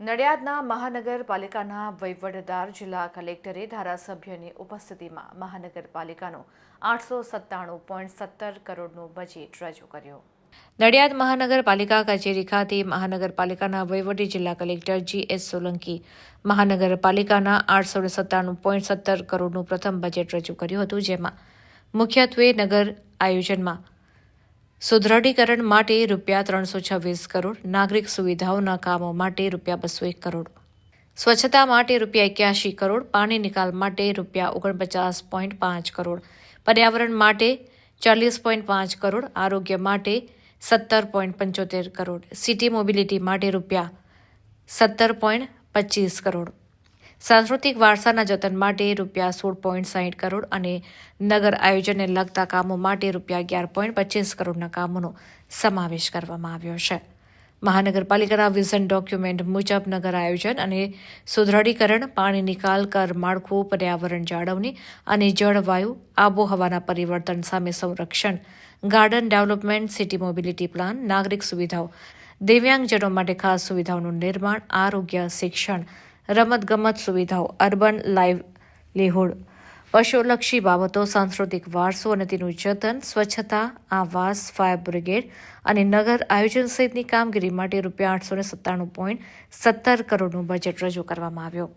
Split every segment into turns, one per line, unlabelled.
નડિયાદના મહાનગરપાલિકાના વહીવટદાર જિલ્લા કલેક્ટરે ધારાસભ્યની ઉપસ્થિતિમાં મહાનગરપાલિકાનો આઠસો સત્તાણું પોઈન્ટ સત્તર કરોડનું બજેટ રજૂ કર્યું. નડિયાદ મહાનગરપાલિકા કચેરી ખાતે મહાનગરપાલિકાના વહીવટી જિલ્લા કલેક્ટર જી એસ સોલંકી મહાનગરપાલિકાના આઠસો સત્તાણું પોઈન્ટ સત્તર કરોડનું પ્રથમ બજેટ રજૂ કર્યું હતું, જેમાં મુખ્યત્વે નગર આયોજનમાં સુદ્રઢીકરણ માટે રૂપિયા ત્રણસો છવ્વીસ કરોડ, નાગરિક સુવિધાઓના કામો માટે રૂપિયા બસો એક કરોડ. સ્વચ્છતા માટે રૂપિયા એક્યાસી કરોડ, પાણી નિકાલ માટે રૂપિયા ઓગણપચાસ પોઈન્ટ પાંચ કરોડ. પર્યાવરણ માટે ચાલીસ પોઈન્ટ પાંચ કરોડ, આરોગ્ય માટે સત્તર પોઈન્ટ પંચોતેર કરોડ. સિટી મોબિલિટી માટે રૂપિયા સત્તર પોઈન્ટ પચીસ કરોડ. સાંસ્કૃતિક વારસાના જતન માટે રૂપિયા સોળ પોઈન્ટ સાહીઠ કરોડ અને નગર આયોજનને લગતા કામો માટે રૂપિયા અગિયાર પોઈન્ટ પચીસ કરોડના કામોનો સમાવેશ કરવામાં આવ્યો છે. મહાનગરપાલિકાના વિઝન ડોક્યુમેન્ટ મુજબ નગર આયોજન અને સુદ્રઢીકરણ પાણી નિકાલ, કર, માળખું, પર્યાવરણ જાળવણી અને જળવાયુ, આબોહવાના પરિવર્તન સામે સંરક્ષણ, garden development, city mobility plan, નાગરિક સુવિધાઓ, દિવ્યાંગજનો માટે ખાસ સુવિધાઓનું નિર્માણ, આરોગ્ય, શિક્ષણ રમતગમત સુવિધાઓ, અર્બન લાઇવલીહુડ પશુલક્ષી બાબતો, સાંસ્કૃતિક વારસો અને તેનું જતન, સ્વચ્છતા, આવાસ, ફાયર બ્રિગેડ અને નગર આયોજન સહિતની કામગીરી માટે રૂપિયા આઠસો ને સત્તાણું પોઈન્ટ સત્તર કરોડનું બજેટ રજૂ કરવામાં આવ્યું.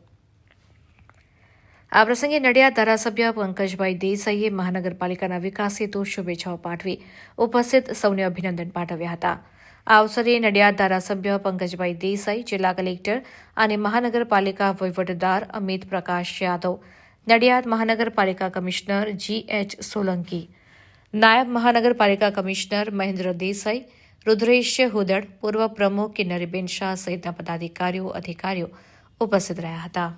આ પ્રસંગે નડિયાદ ધારાસભ્ય પંકજભાઈ દેસાઈએ મહાનગરપાલિકાના વિકાસ હેતુ શુભેચ્છાઓ પાઠવી. ઉપસ્થિત સૌને અભિનંદન પાઠવ્યા હતા. આ અવસરે નડિયાદ ધારાસભ્ય પંકજભાઈ દેસાઈ, જિલ્લા કલેક્ટર અને મહાનગરપાલિકા વહીવટદાર અમિત પ્રકાશ યાદવ, નડિયાદ મહાનગરપાલિકા કમિશનર જી એચ સોલંકી, નાયબ મહાનગરપાલિકા કમિશનર મહેન્દ્ર દેસાઈ, રુદ્રેશ હુદડ, પૂર્વ પ્રમુખ કિન્નરીબેન શાહ સહિતના પદાધિકારીઓ, અધિકારીઓ ઉપસ્થિત રહ્યા હતા.